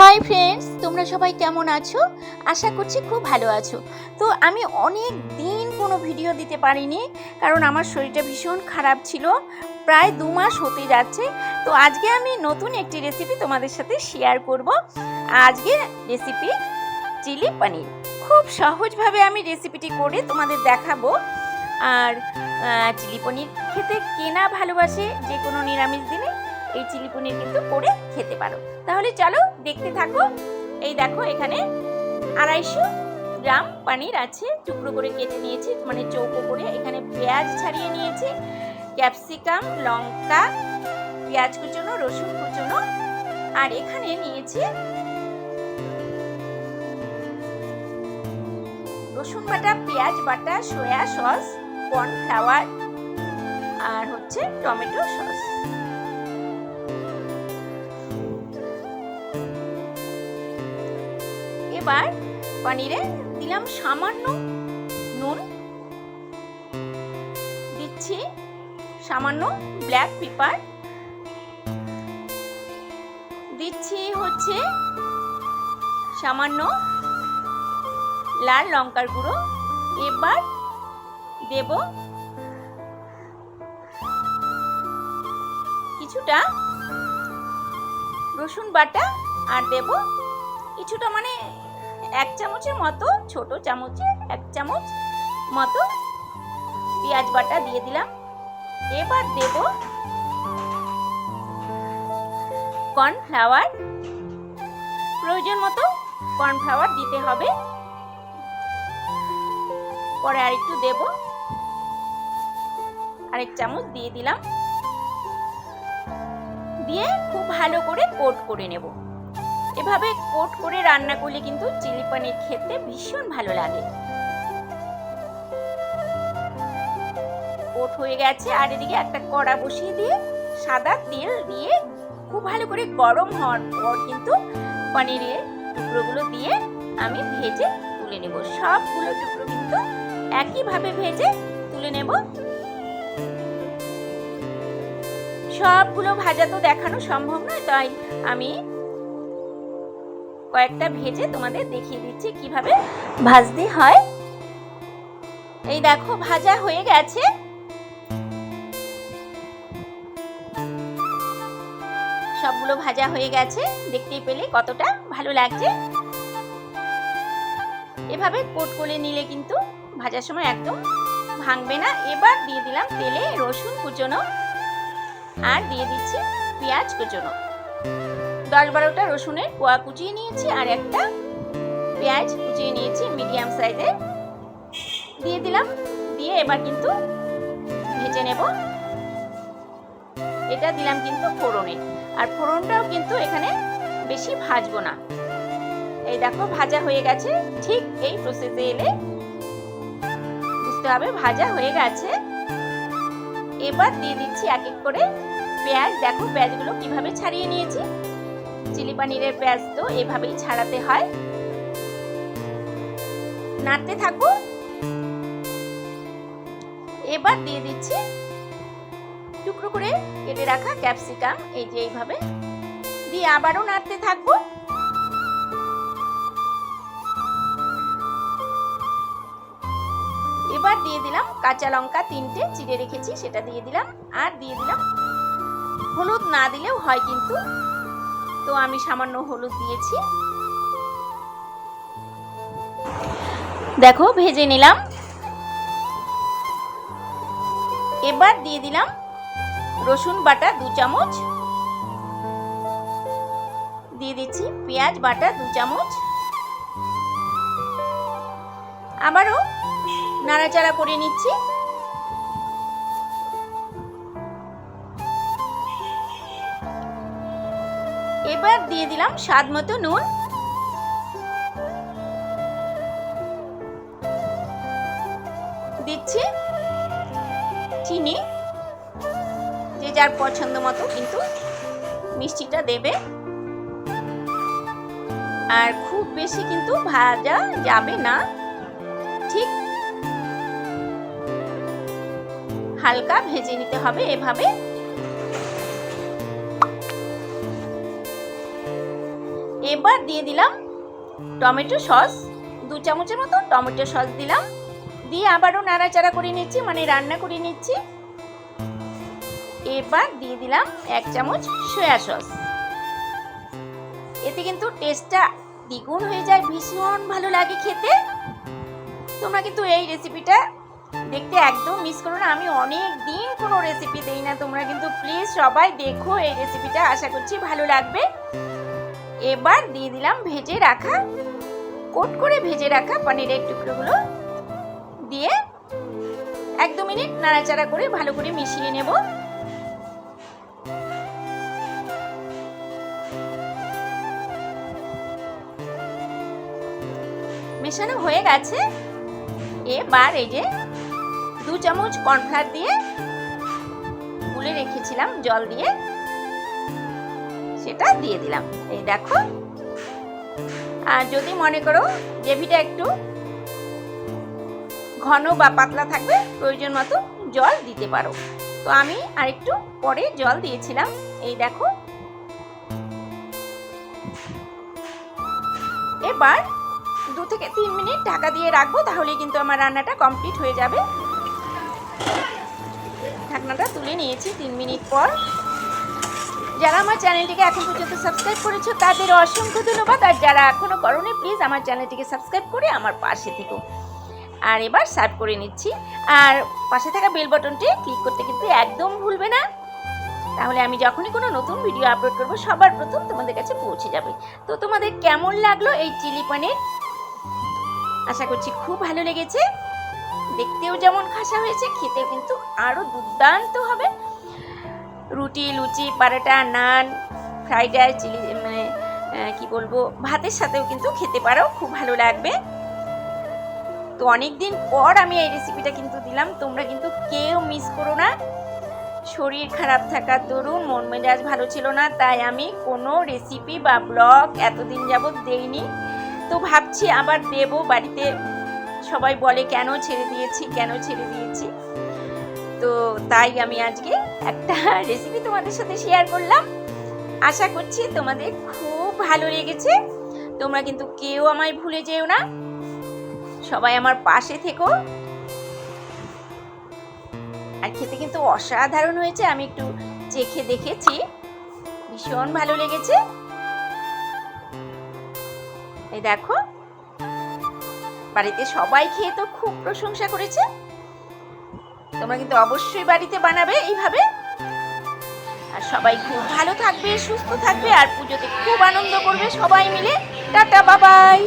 Hi friends তোমরা সবাই কেমন আছো? আশা করছি খুব ভালো আছো। তো আমি অনেক দিন কোনো ভিডিও দিতে পারিনি, কারণ আমার শরীরটা ভীষণ খারাপ ছিল। প্রায় দু মাস হতে যাচ্ছে। তো আজকে আমি নতুন একটি রেসিপি তোমাদের সাথে শেয়ার করব। আজকে রেসিপি চিলি পনির খুব সহজভাবে আমি রেসিপিটি করে তোমাদের দেখাবো। আর চিলি পনির খেতে কেনা ভালোবাসে যে কোনো নিরামিষ দিনে এই চিলি পনির কিন্তু করে খেতে পারো। তাহলে চলো দেখতে থাকো। এই দেখো এখানে আড়াইশো গ্রাম পানির আছে, টুকরো করে কেটে নিয়েছি মানে চৌকো করে। এখানে পেঁয়াজ ছাড়িয়ে নিয়েছি, ক্যাপসিকাম, লঙ্কা, পেঁয়াজ কুচোনো, রসুন কুচোনো। আর এখানে নিয়েছি রসুন বাটা, পেঁয়াজ বাটা, সয়া সস, কর্নফ্লাওয়ার, আর হচ্ছে টমেটো সস। এবার পনিরে দিলাম সামান্য নুন। দিচ্ছি সামান্য ব্ল্যাক পেপার দিচ্ছি হচ্ছে সামান্য লাল লঙ্কার গুঁড়ো। এবার দেব কিছুটা রসুন বাটা আর দেব কিছুটা মানে এক চামচের মতো, ছোট চামচে এক চামচ মতো পেঁয়াজ বাটা দিয়ে দিলাম। এবার দেব কর্নফ্লাওয়ার। প্রয়োজন মতো কর্নফ্লাওয়ার দিতে হবে। পরে আরেকটু দেব। আরেক চামচ দিয়ে দিলাম। দিয়ে খুব ভালো করে কোট করে নেব। এভাবে কোট করে রান্না করলে কিন্তু চিলি পনির খেতে ভীষণ ভালো লাগে। কোট হয়ে গেছে আর এদিকে একটা কড়া বসিয়ে দিয়ে সাদা তেল দিয়ে খুব ভালো করে গরম হওয়ার পর কিন্তু পনিরের টুকরোগুলো দিয়ে আমি ভেজে তুলে নেব। সবগুলো টুকরো কিন্তু একইভাবে ভেজে তুলে নেব। সবগুলো ভাজা তো দেখানো সম্ভব নয়, তাই আমি কয়েকটা ভেজে তোমাদের দেখিয়ে দিচ্ছি কীভাবে ভাজতে হয়। এই দেখো, ভাজা হয়ে গেছে। সবগুলো ভাজা হয়ে গেছে। দেখতেই পেলে কতটা ভালো লাগছে। এভাবে কোট করে নিলে কিন্তু ভাজার সময় একদম ভাঙবে না। এবার দিয়ে দিলাম তেলে রসুন কুচোনো আর দিয়ে দিচ্ছি পেঁয়াজ কুচোনো। দশ বারোটা রসুনের কোয়া কুচিয়ে নিয়েছি আর একটা পেঁয়াজ কুচিয়ে নিয়েছি মিডিয়াম সাইজে। দিয়ে দিলাম, দিয়ে এবার কিন্তু ভেজে নেব। এটা দিলাম কিন্তু ফোড়নে। আর ফোড়নটাও কিন্তু এখানে বেশি ভাজবো না। এই দেখো, ভাজা হয়ে গেছে। ঠিক এই প্রসেসে এলে বুঝতে হবে, ভাজা হয়ে গেছে। এবার দিয়ে দিচ্ছি এক এক করে পেঁয়াজ। দেখো পেঁয়াজগুলো কীভাবে ছাড়িয়ে নিয়েছি। চিলি পানিরের পেঁয়াজ তো এভাবেই ছাড়াতে হয়। নাড়তে থাকো। এবার দিয়ে দিচ্ছি টুকরো করে কেটে রাখা ক্যাপসিকাম, এই যে এইভাবে। দিয়ে আবারও নাড়তে থাকব এবার দিয়ে দিলাম কাঁচা লঙ্কা তিনটে, চিড়ে রেখেছি, সেটা দিয়ে দিলাম। আর দিয়ে দিলাম হলুদ না দিলেও হয় কিন্তু। তো আমি সামান্য হলুদ দিয়েছি। দেখো, ভেজে নিলাম। এবার দিয়ে দিলাম রসুন বাটা দু চামচ। দিয়ে দিচ্ছি পেঁয়াজ বাটা দু চামচ। আবারও নাড়াচাড়া করে নিচ্ছি। এবার দিয়ে দিলাম স্বাদ মতো নুন। দিচ্ছি চিনি, যে যার পছন্দ মতো কিন্তু মিষ্টিটা দেবে। আর খুব বেশি কিন্তু ভাজা যাবে না। ঠিক হালকা ভেজে নিতে হবে এভাবে। এবার দিয়ে দিলাম টমেটো সস। দু চামচের মতো টমেটো সস দিলাম। দিয়ে আবারও নাড়াচাড়া করে নিচ্ছি মানে রান্না করে নিচ্ছি। এবার দিয়ে দিলাম এক চামচ সয়া সস। এতে কিন্তু টেস্টটা দ্বিগুণ হয়ে যায়, ভীষণ ভালো লাগে খেতে। তোমরা কিন্তু এই রেসিপিটা দেখতে একদম মিস করো না। আমি অনেক দিন কোনো রেসিপি দেই না। তোমরা কিন্তু প্লিজ সবাই দেখো এই রেসিপিটা আশা করছি ভালো লাগবে। এবার দিয়ে দিলাম ভেজে রাখা, কোট করে ভেজে রাখা পনিরের টুকরোগুলো। দিয়ে এক দু মিনিট নাড়াচাড়া করে ভালো করে মিশিয়ে নেব। মেশানো হয়ে গেছে। এবার এই যে দু চামচ কর্নফ্লাওয়ার দিয়ে গুলে রেখেছিলাম জল দিয়ে। সেটা দিয়ে দিলাম। এই দেখো। আর যদি মনে করো গ্রেভিটা একটু ঘন বা পাতলা থাকবে, প্রয়োজন মতো জল দিতে পারো। তো আমি আরেকটু পরে জল দিয়েছিলাম। এই দেখো। এবার দু থেকে তিন মিনিট ঢাকা দিয়ে রাখব, তাহলে কিন্তু আমার রান্নাটা কমপ্লিট হয়ে যাবে। ঢাকনাটা তুলে নিয়েছি তিন মিনিট পর। যারা আমার চ্যানেলটিকে এখন পর্যন্ত সাবস্ক্রাইব করেছ, তাদের অসংখ্য ধন্যবাদ। আর যারা এখনও করোনি প্লিজ আমার চ্যানেলটিকে সাবস্ক্রাইব করে আমার পাশে থেকো। আর এবার সার্ভ করে নিচ্ছি। আর পাশে থাকা বেল বাটনটি ক্লিক করতে কিন্তু একদম ভুলবে না। তাহলে আমি যখনই কোনো নতুন ভিডিও আপলোড করব, সবার প্রথম তোমাদের কাছে পৌঁছে যাবে। তো তোমাদের কেমন লাগল এই চিলি পনির আশা করছি খুব ভালো লেগেছে। দেখতেও যেমন খাসা হয়েছে, খেতেও কিন্তু আরও দুর্দান্ত হবে। রুটি, লুচি, পারাটা, নান, ফ্রাইড রাইস, চিলি মানে কি বলব, ভাতের সাথেও কিন্তু খেতে পারো, খুব ভালো লাগবে। তো অনেক দিন পর আমি এই রেসিপিটা কিন্তু দিলাম, তোমরা কিন্তু কেউ মিস করো না। শরীর খারাপ থাকার দরুন মন মেজাজ ভালো ছিল না, তাই আমি কোনো রেসিপি বা ব্লগ এতদিন যাবৎ দেইনি। তো ভাবছি আবার দেব, বাড়িতে সবাই বলে কেন ছেড়ে দিয়েছি, কেন ছেড়ে দিয়েছি। তো তাই আমি আজকে একটা রেসিপি তোমাদের সাথে শেয়ার করলাম। আশা করছি তোমাদের খুব ভালো লেগেছে। তোমরা কিন্তু কেউ আমায় ভুলে যেও না। সবাই আমার পাশে থেকো। আর খেতে কিন্তু অসাধারণ হয়েছে, আমি একটু চেখে দেখেছি। ভীষণ ভালো লেগেছে। এই দেখো, বাড়িতে সবাই খেয়ে তো খুব প্রশংসা করেছে। তোমরা কিন্তু অবশ্যই বাড়িতে বানাবে এইভাবে। আর সবাই খুব ভালো থাকবে, সুস্থ থাকবে, আর পুজোতে খুব আনন্দ করবে সবাই মিলে। টাটা, বাবাই।